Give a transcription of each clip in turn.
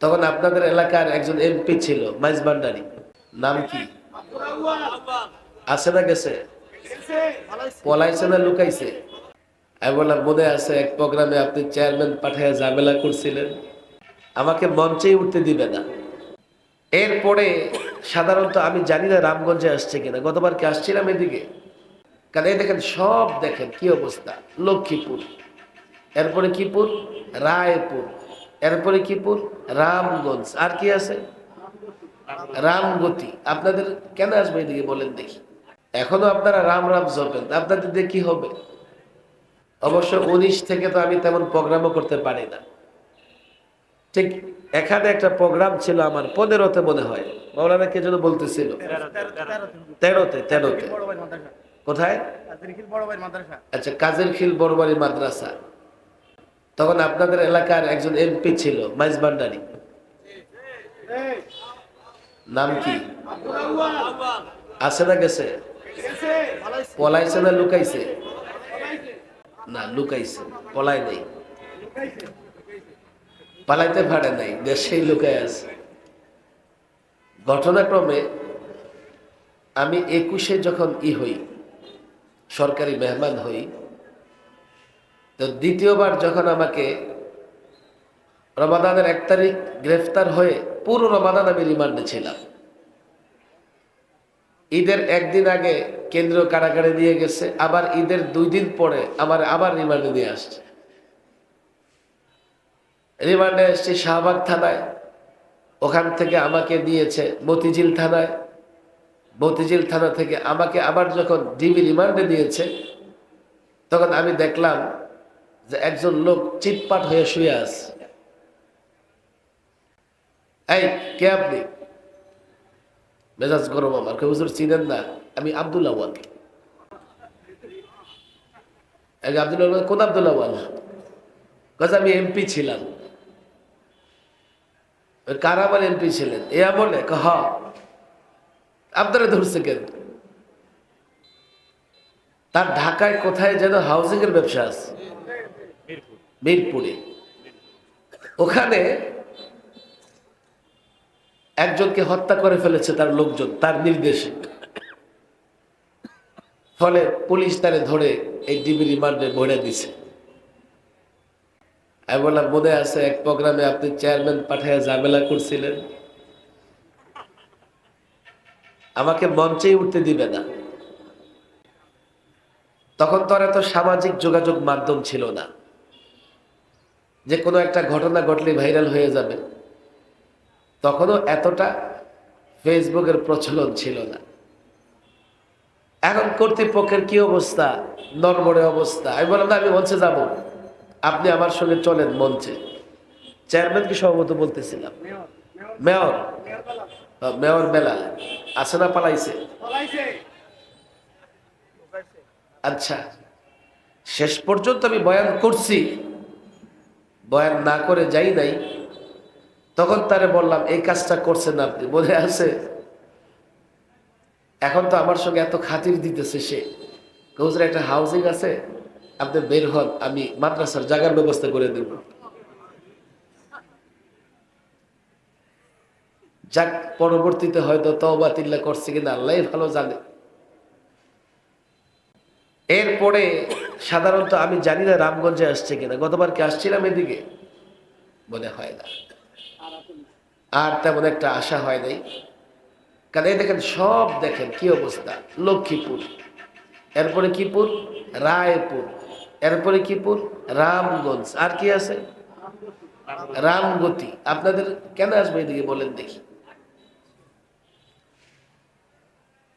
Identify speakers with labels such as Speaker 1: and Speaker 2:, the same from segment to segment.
Speaker 1: তখন আপনাদের এলাকার একজন এমপি ছিল, মাইজ ভান্ডারি। নাম কি? আছে না গেছে? পলাইছে না লুকাইছে? আমি বললাম, মনে আছে এক প্রোগ্রামে আপনি চেয়ারম্যান পাঠায় ঝামেলা করছিলেন। আমাকে মঞ্চেই উঠতে দিবে না। এরপরে সাধারণত আমি জানি না রামগঞ্জে আসছে কিনা। গতবার কি আসছিলাম এদিকে? কারণ এই দেখেন, সব দেখেন কি অবস্থা। লক্ষ্মীপুর। এরপরে কিপুর রায়পুর। এরপরে কিপুর রামগঞ্জ। আর কি আছে? রামগতি। আপনাদের কেন আসবে এদিকে বলেন দেখি। এখনও আপনারা রাম রাম জপেন। আপনাদের দিয়ে কি হবে? অবশ্য উনিশ থেকে তো আমি তেমন প্রোগ্রামও করতে পারি না। ঠিক এখানে একটা প্রোগ্রাম ছিল আমার পনেরোতে মনে হয়। মৌলানা কে যেন বলতেছিল। তেরোতে তেরোতে। কোথায়? আচ্ছা কাজের খিল বড়বাড়ি মাদ্রাসা। তখন আপনাদের এলাকার একজন এমপি ছিল, মাইজ ভান্ডারি। নাম কি? আছে না গেছে? পলাইছে না লুকাইছে? না, লুকাইছে, পলাই নেই। পালাইতে পারে নাই, দেশেই লুকাই আছে। ঘটনাক্রমে আমি একুশে যখন ই হই, সরকারি মেহমান হই তো দ্বিতীয়বার যখন আমাকে রমাদানের এক তারিখ গ্রেফতার হয়ে পুরো রমাদান আমি রিমান্ডে ছিলাম। ঈদের একদিন আগে কেন্দ্রীয় কারাগারে নিয়ে গেছে, আবার ঈদের দুই দিন পরে আমার আবার রিমান্ডে নিয়ে আসছে। রিমান্ডে এসছি শাহবাগ থানায়, ওখান থেকে আমাকে নিয়েছে মতিঝিল থানায়। মতিঝিল থানা থেকে আমাকে আবার যখন ডিবি রিমান্ডে নিয়েছে, তখন আমি দেখলাম যে একজন লোক চিটপাট হয়ে শুয়ে আছে। এই, কে আপনি? মেজাজ গরম আমার। কেউ হুজুর চিনেন না? আমি আব্দুল আওয়াল এই যে কোন আব্দুল আওয়াল কাজ আমি এমপি ছিলাম। কারাবার এমপি ছিলেন? এ বলে হ। আপনারা ধরছে কেন? তার ঢাকায় কোথায় যেন হাউজিং এর ব্যবসা আছে। মিরপুরে। ওখানে একজনকে হত্যা করে ফেলেছে তার লোকজন, তার নির্দেশে। ফলে পুলিশ তারে ধরে এই ডিবি রিমান্ডে ভরে দিছে। বললাম, মনে আছে এক প্রোগ্রামে আপনি চেয়ারম্যান পাঠায় ঝামেলা করছিলেন? আমাকে মঞ্চেই উঠতে দিবে না। তখন তো আর এত সামাজিক যোগাযোগ মাধ্যম ছিল না। যে কোনো একটা ঘটনা ঘটলে ভাইরাল হয়ে যাবে তখনও এতটা ফেসবুকের প্রচলন ছিল না। এখন কর্তৃপক্ষের কি অবস্থা? নরমরে অবস্থা। আমি বললাম না আমি মঞ্চে যাব। আপনি আমার সঙ্গে চলেন মঞ্চে। চেয়ারম্যানকে সহমত বলতেছিলাম? মেয়র। মেয়র বেলা আছে না পালাইছে। আচ্ছা। শেষ পর্যন্ত আমি বয়ান করছি। বয়ান না করে যাই নাই, তখন তারে বললাম, এই কাজটা করছেন আপনি। মনে আছে, এখন তো আমার সঙ্গে এত খাতির দিতেছে সে। কৌজরা একটা হাউজিং আছে, আপনি বের হন, আমি মাদ্রাসার জায়গার ব্যবস্থা করে দেব। যাক, পরবর্তীতে হয়তো তওবা তিল্লা করছে কিনা আল্লাহ ভালো জানে। এরপরে সাধারণত আমি জানি না রামগঞ্জে আসছে কিনা। গতবার কি আসছিলাম এদিকে। মনে হয় না। আর তেমন একটা আশা হয় নাই। কারণ এই দেখেন, সব দেখেন কি অবস্থা। লক্ষ্মীপুর, এরপরে কিপুর রায়পুর, এরপরে কিপুর রামগঞ্জ। আর কি আছে? রামগতি। আপনাদের কেন আসবে এদিকে বলেন দেখি।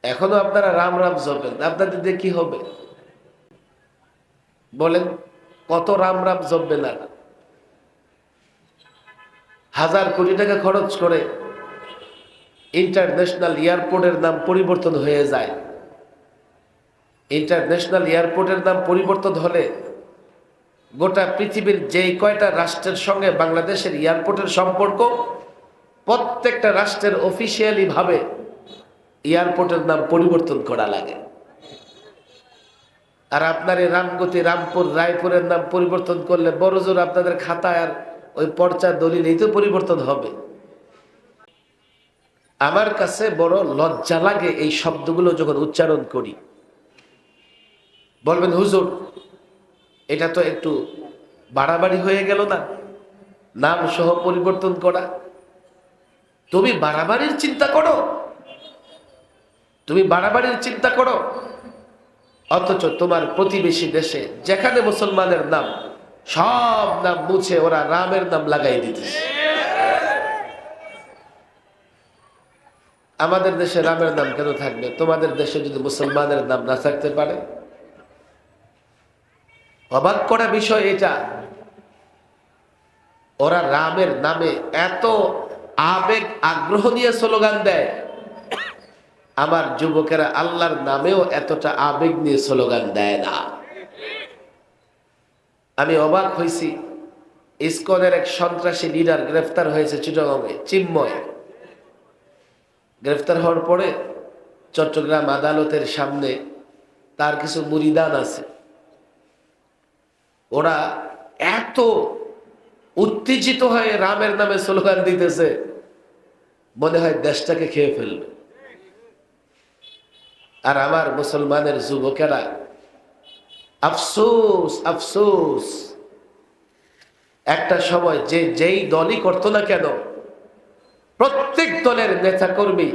Speaker 1: এখনও আপনারা রাম রাম জপেন। আপনাদের দিয়ে কি হবে? বলেন, কত রাম রাম জপবে না? হাজার কোটি টাকা খরচ করে ইন্টারন্যাশনাল এয়ারপোর্টের নাম পরিবর্তন হয়ে যায়। ইন্টারন্যাশনাল এয়ারপোর্টের নাম পরিবর্তন হলে গোটা পৃথিবীর যেই কয়টা রাষ্ট্রের সঙ্গে বাংলাদেশের এয়ারপোর্টের সম্পর্ক, প্রত্যেকটা রাষ্ট্রের অফিসিয়ালি ভাবে এয়ারপোর্টের নাম পরিবর্তন করা লাগে। আর আপনার এই রামগতি, রামপুর, রায়পুরের নাম পরিবর্তন করলে বড় জোর আপনাদের খাতায় আর ওই পর্চা দলিলেই তো পরিবর্তন হবে। আমার কাছে বড় লজ্জা লাগে এই শব্দগুলো যখন উচ্চারণ করি। বলবেন, হুজুর, এটা তো একটু বাড়াবাড়ি হয়ে গেল না? নাম সহ পরিবর্তন করা। তুমি বাড়াবাড়ির চিন্তা করো। তুমি বাড়াবাড়ির চিন্তা করো। অথচ তোমার প্রতিবেশী দেশে যেখানে মুসলমানের নাম, সব নাম মুছে ওরা রামের নাম লাগাই দিতেছে। আমাদের দেশে রামের নাম কেন থাকবে? তোমাদের দেশে যদি মুসলমানের নাম না থাকতে পারে? অবাক করা বিষয় এটা। ওরা রামের নামে এত আবেগ, আগ্রহ নিয়ে স্লোগান দেয়। আমার যুবকেরা আল্লাহর নামেও এতটা আবেগ নিয়ে স্লোগান দেয় না। আমি অবাক হয়েছি ইসকনের এক সন্ত্রাসী লিডার গ্রেফতার হয়েছে চিটগাঁয়ে, চিন্ময়। গ্রেফতার হওয়ার পরে চট্টগ্রাম আদালতের সামনে তার কিছু মুরিদান আছে। ওরা এত উত্তেজিত হয়ে রামের নামে স্লোগান দিতেছে, মনে হয় দেশটাকে খেয়ে ফেলবে। আর আমার মুসলমানের যুবকেরা, আফসোস আফসোস, একটা সময় যে যেই দলই করতো না কেন, প্রত্যেক দলের নেতা কর্মী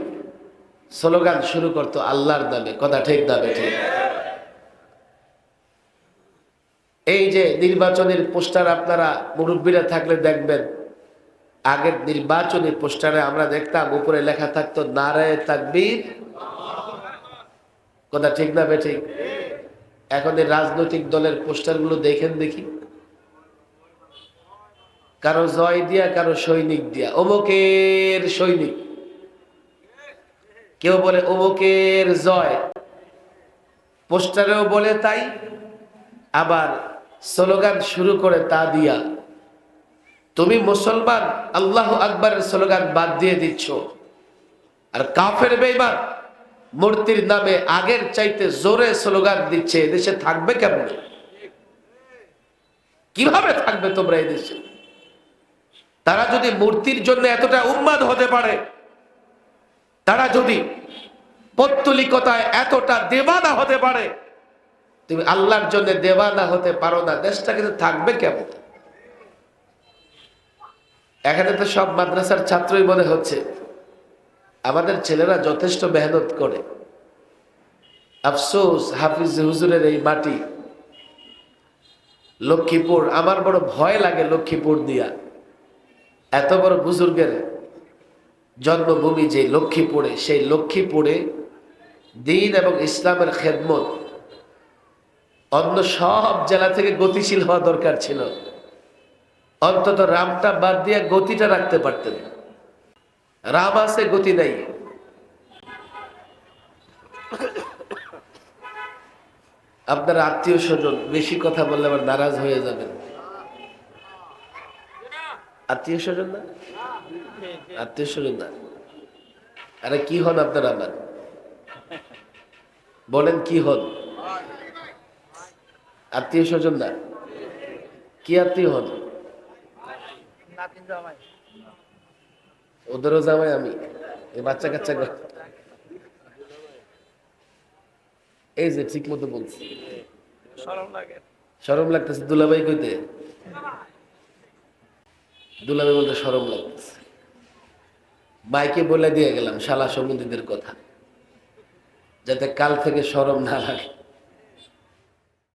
Speaker 1: স্লোগান শুরু করতো, আল্লাহর নামে, কথা ঠিক নামে ঠিক এই যে নির্বাচনের পোস্টার আপনারা মুরব্বীরা থাকলে দেখবেন, আগের নির্বাচনী পোস্টারে আমরা দেখতাম, উপরে লেখা থাকতো, নারায় তাকবীর কথা ঠিক না ঠিক এখন এই রাজনৈতিক দলের পোস্টারগুলো দেখেন দেখি। কারও জয় দিয়া, কারও সৈনিক দিয়া। অমুকের সৈনিক। কেউ বলে অমুকের জয়। পোস্টারেও বলে তাই, আবার স্লোগান শুরু করে তা দিয়া। তুমি মুসলমান, আল্লাহ আকবরের স্লোগান বাদ দিয়ে দিচ্ছ। আর কাফের বেইমান মূর্তির নামে আগের চাইতে জোরে স্লোগান দিচ্ছে, এদেশে থাকবে কেমন? কীভাবে থাকবে তোমরা এদেশে? তারা যদি মূর্তির জন্য এতটা উন্মাদ হতে পারে, তারা যদি পত্তলিকতায় এতটা দেবানা হতে পারে, তুমি আল্লাহর জন্য দেওয়ানা হতে পারো না, দেশটা কিন্তু থাকবে কেমন? এখানে তো সব মাদ্রাসার ছাত্রই মনে হচ্ছে আমাদের ছেলেরা যথেষ্ট মেহনত করে। আফসোস, হাফিজ হুজুরের এই মাটি। লক্ষ্মীপুর, আমার বড় ভয় লাগে লক্ষ্মীপুর দিয়া। এত বড় বুজুর্গের জন্মভূমি যে লক্ষ্মীপুরে, সেই লক্ষ্মীপুরে দিন এবং ইসলামের খেদমত অন্য সব জেলা থেকে গতিশীল হওয়া দরকার ছিল। অন্তত রামটা বাদ দিয়ে গতিটা রাখতে পারতেন। রাম আছে, গতি নাই। আপনার আত্মীয় স্বজন বেশি কথা বললে আবার নারাজ হয়ে যাবেন। আত্মীয় স্বজন না? আত্মীয় স্বজন না। আরে, কি হন আপনার আমার বলেন, কি হন? আত্মীয় স্বজন না? কি আত্মীয় হন? ওদেরও জামাই আমি। এই বাচ্চা কাচ্চা এই যে ঠিক মতো বলছি। সরম লাগতেছে দুলাভাই কইতে। দুলাভাই বলতে সরম লাগতেছে। বাইকে বলে দিয়ে গেলাম শালা সম্বন্ধীদের কথা। যাতে কাল থেকে সরম না লাগে।